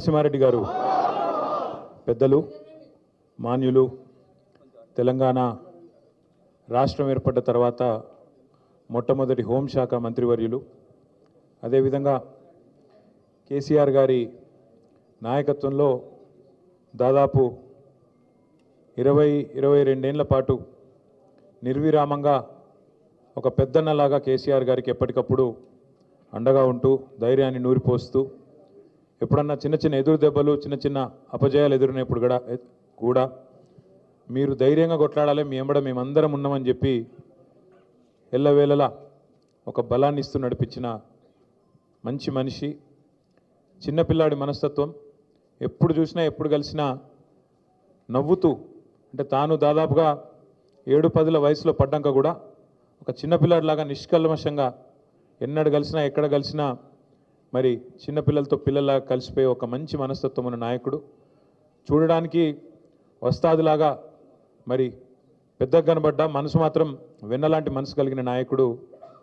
నరసింహారెడ్డి గారు పెద్దలు మాన్యులు తెలంగాణ రాష్ట్రం ఏర్పడ్డ తర్వాత మొట్టమొదటి హోంశాఖ మంత్రివర్యులు. అదేవిధంగా కేసీఆర్ గారి నాయకత్వంలో దాదాపు ఇరవై ఇరవై రెండేళ్ళ పాటు నిర్విరామంగా ఒక పెద్దన్నలాగా కేసీఆర్ గారికి ఎప్పటికప్పుడు అండగా ఉంటూ ధైర్యాన్ని నూరిపోస్తూ ఎప్పుడన్నా చిన్న చిన్న ఎదురు దెబ్బలు చిన్న చిన్న అపజయాలు ఎదురైనప్పుడు కూడా కూడా మీరు ధైర్యంగా కొట్లాడాలి మీ ఎంబడ మేమందరం ఉన్నామని చెప్పి ఎల్లవేళలా ఒక బలాన్ని ఇస్తూ నడిపించిన మంచి మనిషి చిన్నపిల్లాడి మనస్తత్వం ఎప్పుడు చూసినా ఎప్పుడు కలిసినా నవ్వుతూ అంటే తాను దాదాపుగా ఏడు పదుల వయసులో పడ్డాక కూడా ఒక చిన్నపిల్లాడిలాగా నిష్కల్మషంగా ఎన్నడు కలిసినా ఎక్కడ కలిసినా మరి చిన్నపిల్లలతో పిల్లల కలిసిపోయే ఒక మంచి మనస్తత్వం ఉన్న నాయకుడు. చూడడానికి వస్తాదులాగా మరి పెద్దగా కనబడ్డ మనసు మాత్రం వెన్నలాంటి మనసు కలిగిన నాయకుడు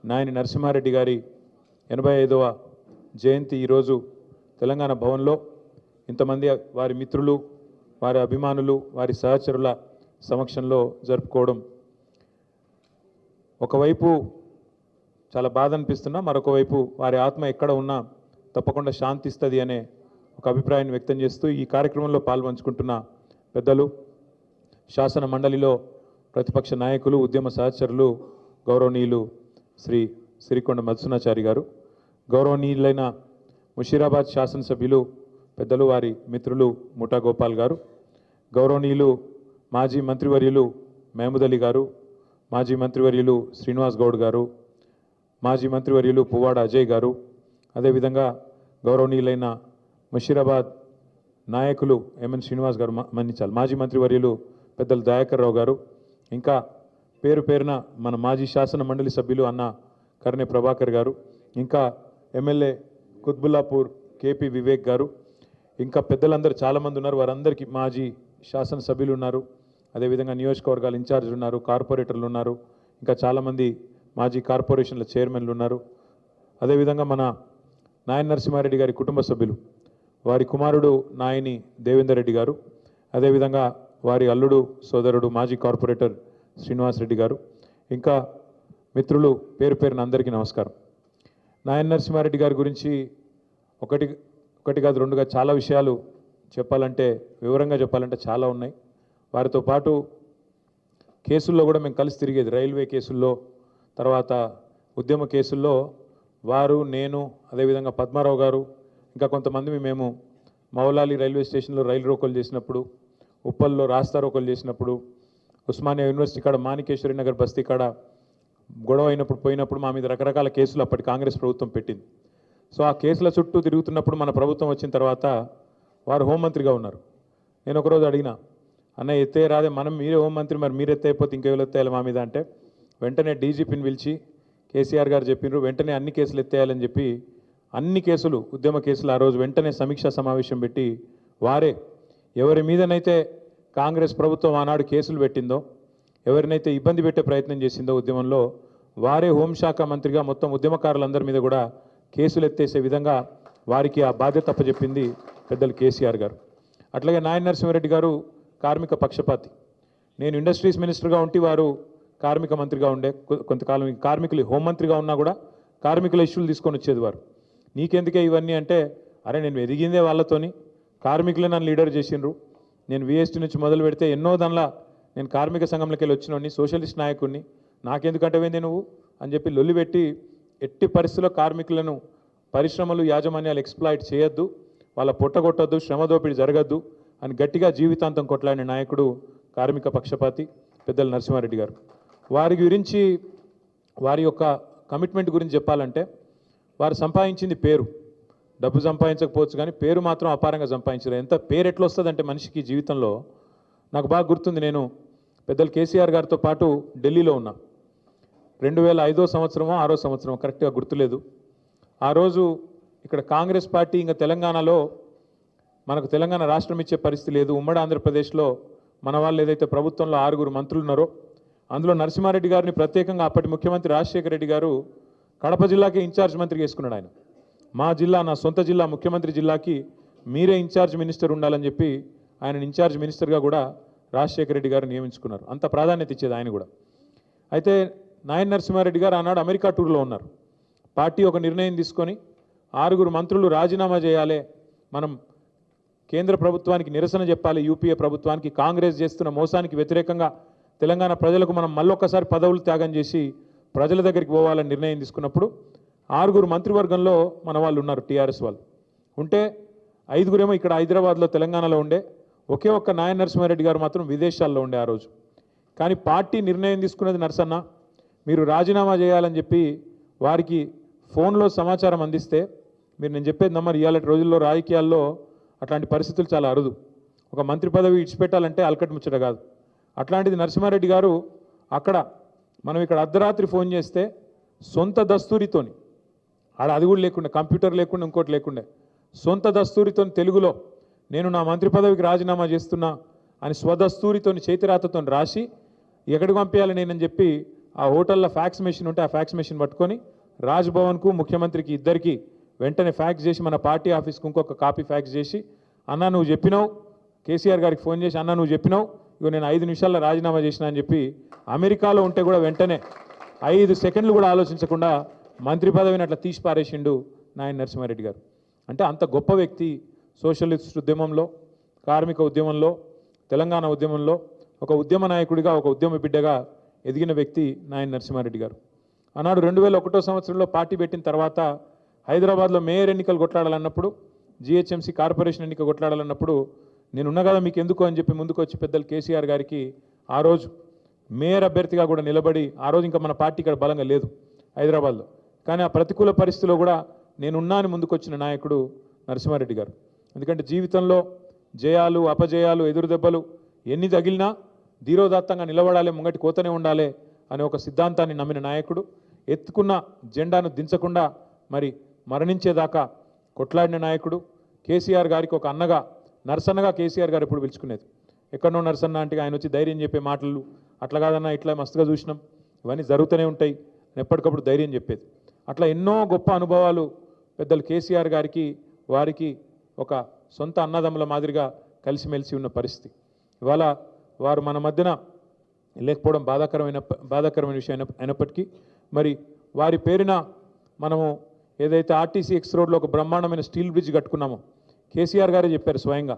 నాయని నరసింహారెడ్డి గారి ఎనభై ఐదవ జయంతి ఈరోజు తెలంగాణ భవన్లో. ఇంతమంది వారి మిత్రులు వారి అభిమానులు వారి సహచరుల సమక్షంలో జరుపుకోవడం. ఒకవైపు చాలా బాధ అనిపిస్తున్నా మరొక వైపు వారి ఆత్మ ఎక్కడ ఉన్నా తప్పకుండా శాంతిస్తుంది అనే ఒక అభిప్రాయాన్ని వ్యక్తం చేస్తూ ఈ కార్యక్రమంలో పాల్పంచుకుంటున్న పెద్దలు శాసన మండలిలో ప్రతిపక్ష నాయకులు ఉద్యమ సహచరులు గౌరవనీయులు శ్రీ సిరికొండ మధుసూనాచారి గారు గౌరవనీయులైన ముషీరాబాద్ శాసనసభ్యులు పెద్దలు వారి మిత్రులు ముఠా గోపాల్ గారు గౌరవనీయులు మాజీ మంత్రివర్యులు మహమూద్ అలీ గారు మాజీ మంత్రివర్యులు శ్రీనివాస్ గౌడ్ గారు మాజీ మంత్రివర్యులు పువ్వాడ అజయ్ గారు అదేవిధంగా గౌరవనీయులైన ముషీరాబాద్ నాయకులు ఎంఎన్ శ్రీనివాస్ గారు మ- మన్నించాలి. మాజీ మంత్రివర్యులు పెద్దలు దయాకర్ రావు గారు ఇంకా పేరు పేరున మన మాజీ శాసన మండలి సభ్యులు అన్న కర్ణె ప్రభాకర్ గారు ఇంకా ఎమ్మెల్యే కుత్బుల్లాపూర్ కేపీ వివేక్ గారు ఇంకా పెద్దలందరూ చాలామంది ఉన్నారు. వారందరికీ మాజీ శాసనసభ్యులు ఉన్నారు. అదేవిధంగా నియోజకవర్గాల ఇన్ఛార్జీలు ఉన్నారు కార్పొరేటర్లు ఉన్నారు ఇంకా చాలామంది మాజీ కార్పొరేషన్ల చైర్మన్లు ఉన్నారు. అదేవిధంగా మన నాయన నరసింహారెడ్డి గారి కుటుంబ సభ్యులు వారి కుమారుడు నాయని దేవేందర్ రెడ్డి గారు అదేవిధంగా వారి అల్లుడు సోదరుడు మాజీ కార్పొరేటర్ శ్రీనివాస్ రెడ్డి గారు ఇంకా మిత్రులు పేరు పేరున అందరికీ నమస్కారం. నాయన నరసింహారెడ్డి గారి గురించి ఒకటి ఒకటి కాదు రెండుగా చాలా విషయాలు చెప్పాలంటే వివరంగా చెప్పాలంటే చాలా ఉన్నాయి. వారితో పాటు కేసుల్లో కూడా మేము కలిసి తిరిగేది రైల్వే కేసుల్లో తర్వాత ఉద్యమ కేసుల్లో వారు నేను అదేవిధంగా పద్మారావు గారు ఇంకా కొంతమంది మేము మౌలాలి రైల్వే స్టేషన్లో రైలు రోకలు చేసినప్పుడు ఉప్పల్లో రాస్తా రోకలు చేసినప్పుడు ఉస్మానియా యూనివర్సిటీ కాడ మాణికేశ్వరి నగర్ బస్తీ కాడ గొడవ అయినప్పుడు పోయినప్పుడు మా మీద రకరకాల కేసులు అప్పటి కాంగ్రెస్ ప్రభుత్వం పెట్టింది. సో ఆ కేసుల చుట్టూ తిరుగుతున్నప్పుడు మన ప్రభుత్వం వచ్చిన తర్వాత వారు హోంమంత్రిగా ఉన్నారు. నేను ఒకరోజు అడిగిన అన్న ఎత్తే రాదే మనం మీరే హోంమంత్రి మరి మీరు అయిపోతే ఇంకెవరు ఎత్తేయాలి మా మీద? అంటే వెంటనే డీజీపీని పిలిచి కేసీఆర్ గారు చెప్పినారు వెంటనే అన్ని కేసులు ఎత్తేయాలని చెప్పి అన్ని కేసులు ఉద్యమ కేసులు ఆ రోజు వెంటనే సమీక్షా సమావేశం పెట్టి వారే ఎవరి మీదనైతే కాంగ్రెస్ ప్రభుత్వం ఆనాడు కేసులు పెట్టిందో ఎవరినైతే ఇబ్బంది పెట్టే ప్రయత్నం చేసిందో ఉద్యమంలో వారే హోంశాఖ మంత్రిగా మొత్తం ఉద్యమకారులందరి మీద కూడా కేసులు ఎత్తేసే విధంగా వారికి ఆ బాధ్యత అప్పచెప్పింది పెద్దలు కేసీఆర్ గారు. అట్లాగే నాయన నరసింహారెడ్డి గారు కార్మిక పక్షపాతి. నేను ఇండస్ట్రీస్ మినిస్టర్గా ఉంటే వారు కార్మిక మంత్రిగా ఉండే కొ- కొంతకాలం కార్మికులు హోంమంత్రిగా ఉన్నా కూడా కార్మికుల ఇష్యూలు తీసుకొని వచ్చేది వారు. నీకెందుకే ఇవన్నీ అంటే అరే నేను ఎదిగిందే వాళ్ళతోని కార్మికులే నన్ను లీడర్ చేసిండ్రు. నేను విఎస్టీ నుంచి మొదలు పెడితే ఎన్నో దానిలా నేను కార్మిక సంఘంలోకి వెళ్ళి వచ్చినోడిని సోషలిస్ట్ నాయకుడిని. నాకెందుకు వేంది నువ్వు? అని చెప్పి లొల్లిపెట్టి ఎట్టి పరిస్థితుల్లో కార్మికులను పరిశ్రమలు యాజమాన్యాలు ఎక్స్ప్లాయిట్ చేయొద్దు వాళ్ళ పొట్టగొట్టద్దు శ్రమ దోపిడీ జరగద్దు అని గట్టిగా జీవితాంతం కొట్లాడిన నాయకుడు కార్మిక పక్షపాతి పెద్దల నరసింహారెడ్డి గారు. వారి గురించి వారి యొక్క కమిట్మెంట్ గురించి చెప్పాలంటే వారు సంపాదించింది పేరు. డబ్బు సంపాదించకపోవచ్చు కానీ పేరు మాత్రం అపారంగా సంపాదించారు. ఎంత పేరు ఎట్లా వస్తుందంటే మనిషికి జీవితంలో నాకు బాగా గుర్తుంది నేను పెద్దలు కేసీఆర్ గారితో పాటు ఢిల్లీలో ఉన్నా. రెండు వేల ఐదో సంవత్సరమో ఆరో సంవత్సరమో కరెక్ట్గా గుర్తులేదు. ఆ రోజు ఇక్కడ కాంగ్రెస్ పార్టీ ఇంకా తెలంగాణలో మనకు తెలంగాణ రాష్ట్రం ఇచ్చే పరిస్థితి లేదు. ఉమ్మడి ఆంధ్రప్రదేశ్లో మన వాళ్ళు ఏదైతే ప్రభుత్వంలో ఆరుగురు మంత్రులు ఉన్నారో అందులో నరసింహారెడ్డి గారిని ప్రత్యేకంగా అప్పటి ముఖ్యమంత్రి రాజశేఖర రెడ్డి గారు కడప జిల్లాకే ఇన్ఛార్జ్ మంత్రి చేసుకున్నాడు ఆయన. మా జిల్లా నా సొంత జిల్లా ముఖ్యమంత్రి జిల్లాకి మీరే ఇన్ఛార్జ్ మినిస్టర్ ఉండాలని చెప్పి ఆయన ఇన్ఛార్జ్ మినిస్టర్గా కూడా రాజశేఖర రెడ్డి గారు నియమించుకున్నారు. అంత ప్రాధాన్యత ఇచ్చేది ఆయన కూడా. అయితే నాయన నరసింహారెడ్డి గారు ఆనాడు అమెరికా టూర్లో ఉన్నారు. పార్టీ ఒక నిర్ణయం తీసుకొని ఆరుగురు మంత్రులు రాజీనామా చేయాలి మనం కేంద్ర ప్రభుత్వానికి నిరసన చెప్పాలి యూపీఏ ప్రభుత్వానికి కాంగ్రెస్ చేస్తున్న మోసానికి వ్యతిరేకంగా తెలంగాణ ప్రజలకు మనం మళ్ళొక్కసారి పదవులు త్యాగం చేసి ప్రజల దగ్గరికి పోవాలని నిర్ణయం తీసుకున్నప్పుడు ఆరుగురు మంత్రివర్గంలో మన వాళ్ళు ఉన్నారు టీఆర్ఎస్ వాళ్ళు. ఉంటే ఐదుగురేమో ఇక్కడ హైదరాబాద్లో తెలంగాణలో ఉండే ఒకే ఒక్క నాయన నరసింహారెడ్డి గారు మాత్రం విదేశాల్లో ఉండే ఆ రోజు. కానీ పార్టీ నిర్ణయం తీసుకున్నది నరసన్న మీరు రాజీనామా చేయాలని చెప్పి వారికి ఫోన్లో సమాచారం అందిస్తే మీరు నేను చెప్పేది నమ్మరు ఇవాళ రోజుల్లో రాజకీయాల్లో అట్లాంటి పరిస్థితులు చాలా అరుదు. ఒక మంత్రి పదవి ఇడిచిపెట్టాలంటే అలకట్ ముచ్చట కాదు. అట్లాంటిది నరసింహారెడ్డి గారు అక్కడ మనం ఇక్కడ అర్ధరాత్రి ఫోన్ చేస్తే సొంత దస్తూరితోని ఆడ అది కూడా లేకుండా కంప్యూటర్ లేకుండా ఇంకోటి లేకుండా సొంత దస్తూరితో తెలుగులో నేను నా మంత్రి పదవికి రాజీనామా చేస్తున్నా అని స్వదస్తూరితో చేతిరాతతో రాసి ఎక్కడికి పంపించాలి నేనని చెప్పి ఆ హోటల్లో ఫ్యాక్స్ మెషిన్ ఉంటే ఆ ఫ్యాక్స్ మెషిన్ పట్టుకొని రాజ్భవన్కు ముఖ్యమంత్రికి ఇద్దరికి వెంటనే ఫ్యాక్స్ చేసి మన పార్టీ ఆఫీస్కి ఇంకొక కాపీ ఫ్యాక్స్ చేసి అన్న నువ్వు చెప్పినావు. కేసీఆర్ గారికి ఫోన్ చేసి అన్న నువ్వు చెప్పినావు. ఇగో నేను ఐదు నిమిషాల్లో రాజీనామా చేసిన అని చెప్పి అమెరికాలో ఉంటే కూడా వెంటనే ఐదు సెకండ్లు కూడా ఆలోచించకుండా మంత్రి పదవిని అట్లా తీసి పారేసిండు నాయన నరసింహారెడ్డి గారు. అంటే అంత గొప్ప వ్యక్తి సోషలిస్ట్ ఉద్యమంలో కార్మిక ఉద్యమంలో తెలంగాణ ఉద్యమంలో ఒక ఉద్యమ నాయకుడిగా ఒక ఉద్యమ బిడ్డగా ఎదిగిన వ్యక్తి నాయన నరసింహారెడ్డి గారు. ఆనాడు రెండు వేల ఒకటో సంవత్సరంలో పార్టీ పెట్టిన తర్వాత హైదరాబాద్లో మేయర్ ఎన్నికలు కొట్లాడాలన్నప్పుడు జిహెచ్ఎంసీ కార్పొరేషన్ ఎన్నిక కొట్లాడాలన్నప్పుడు నేనున్నా కదా మీకు ఎందుకు అని చెప్పి ముందుకు వచ్చి పెద్దలు కేసీఆర్ గారికి ఆ రోజు మేయర్ అభ్యర్థిగా కూడా నిలబడి ఆ రోజు ఇంకా మన పార్టీ ఇక్కడ బలంగా లేదు హైదరాబాద్లో. కానీ ఆ ప్రతికూల పరిస్థితిలో కూడా నేనున్నాను ముందుకొచ్చిన నాయకుడు నరసింహారెడ్డి గారు. ఎందుకంటే జీవితంలో జయాలు అపజయాలు ఎదురు దెబ్బలు ఎన్ని తగిలినా ధీరోదాత్తంగా నిలబడాలి ముంగటి కోతనే ఉండాలి అనే ఒక సిద్ధాంతాన్ని నమ్మిన నాయకుడు ఎత్తుకున్న జెండాను దించకుండా మరి మరణించేదాకా కొట్లాడిన నాయకుడు కేసీఆర్ గారికి ఒక అన్నగా నరసన్నగా కేసీఆర్ గారు ఎప్పుడు పిలుచుకునేది. ఎక్కడనో నరసన్న అంటే ఆయన వచ్చి ధైర్యం చెప్పే మాటలు అట్లా కాదన్నా ఇట్లా మస్తుగా చూసినాం. ఇవన్నీ జరుగుతూనే ఉంటాయి. ఎప్పటికప్పుడు ధైర్యం చెప్పేది. అట్లా ఎన్నో గొప్ప అనుభవాలు పెద్దలు కేసీఆర్ గారికి వారికి ఒక సొంత అన్నదమ్ముల మాదిరిగా కలిసిమెలిసి ఉన్న పరిస్థితి. ఇవాళ వారు మన మధ్యన లేకపోవడం బాధాకరమైన బాధాకరమైన విషయం అయినప్పటికీ మరి వారి పేరున మనము ఏదైతే ఆర్టీసీ ఎక్స్ రోడ్లో ఒక బ్రహ్మాండమైన స్టీల్ బ్రిడ్జ్ కట్టుకున్నామో కేసీఆర్ గారే చెప్పారు స్వయంగా.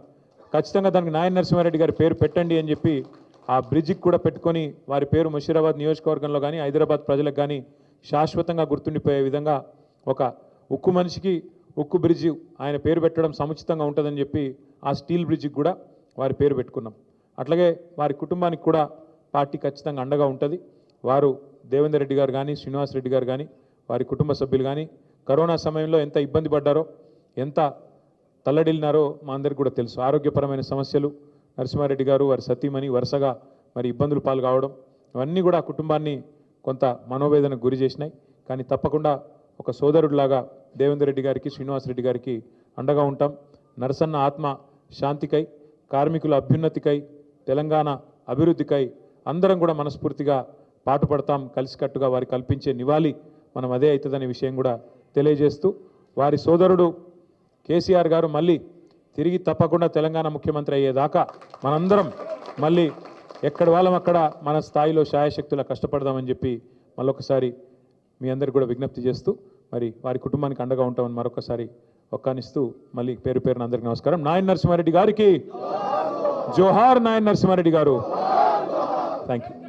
ఖచ్చితంగా దానికి నాయన నరసింహారెడ్డి గారి పేరు పెట్టండి అని చెప్పి ఆ బ్రిడ్జికి కూడా పెట్టుకొని వారి పేరు ముషీరాబాద్ నియోజకవర్గంలో కానీ హైదరాబాద్ ప్రజలకు కానీ శాశ్వతంగా గుర్తుండిపోయే విధంగా ఒక ఉక్కు మనిషికి ఉక్కు బ్రిడ్జి ఆయన పేరు పెట్టడం సముచితంగా ఉంటుందని చెప్పి ఆ స్టీల్ బ్రిడ్జికి కూడా వారి పేరు పెట్టుకున్నాం. అట్లాగే వారి కుటుంబానికి కూడా పార్టీ ఖచ్చితంగా అండగా ఉంటుంది. వారు దేవేందర్ రెడ్డి గారు కానీ శ్రీనివాస్ రెడ్డి గారు కానీ వారి కుటుంబ సభ్యులు కానీ కరోనా సమయంలో ఎంత ఇబ్బంది పడ్డారో ఎంత తల్లడిల్లినారో మా అందరికి కూడా తెలుసు. ఆరోగ్యపరమైన సమస్యలు నరసింహారెడ్డి గారు వారి సతీమణి వరుసగా మరి ఇబ్బందులు పాలు కావడం ఇవన్నీ కూడా ఆ కుటుంబాన్ని కొంత మనోవేదనకు గురి చేసినాయి. కానీ తప్పకుండా ఒక సోదరుడిలాగా దేవేందర్ రెడ్డి గారికి శ్రీనివాస్ రెడ్డి గారికి అండగా ఉంటాం. నరసన్న ఆత్మ శాంతికై కార్మికుల అభ్యున్నతికై తెలంగాణ అభివృద్ధికై అందరం కూడా మనస్ఫూర్తిగా పాటుపడతాం. కలిసికట్టుగా వారికి కల్పించే నివాళి మనం అదే అవుతుందనే విషయం కూడా తెలియజేస్తూ వారి సోదరుడు కేసీఆర్ గారు మళ్ళీ తిరిగి తప్పకుండా తెలంగాణ ముఖ్యమంత్రి అయ్యేదాకా మనందరం మళ్ళీ ఎక్కడి వాళ్ళం అక్కడ మన స్థాయిలో శాయశక్తులా కష్టపడదామని చెప్పి మళ్ళొకసారి మీ అందరికి కూడా విజ్ఞప్తి చేస్తూ మరి వారి కుటుంబానికి అండగా ఉంటామని మరొకసారి ఒక్కానిస్తూ మళ్ళీ పేరు పేరున అందరికి నమస్కారం. నాయన్ నరసింహారెడ్డి గారికి జోహార్ నాయన్ నరసింహారెడ్డి గారు. Thank you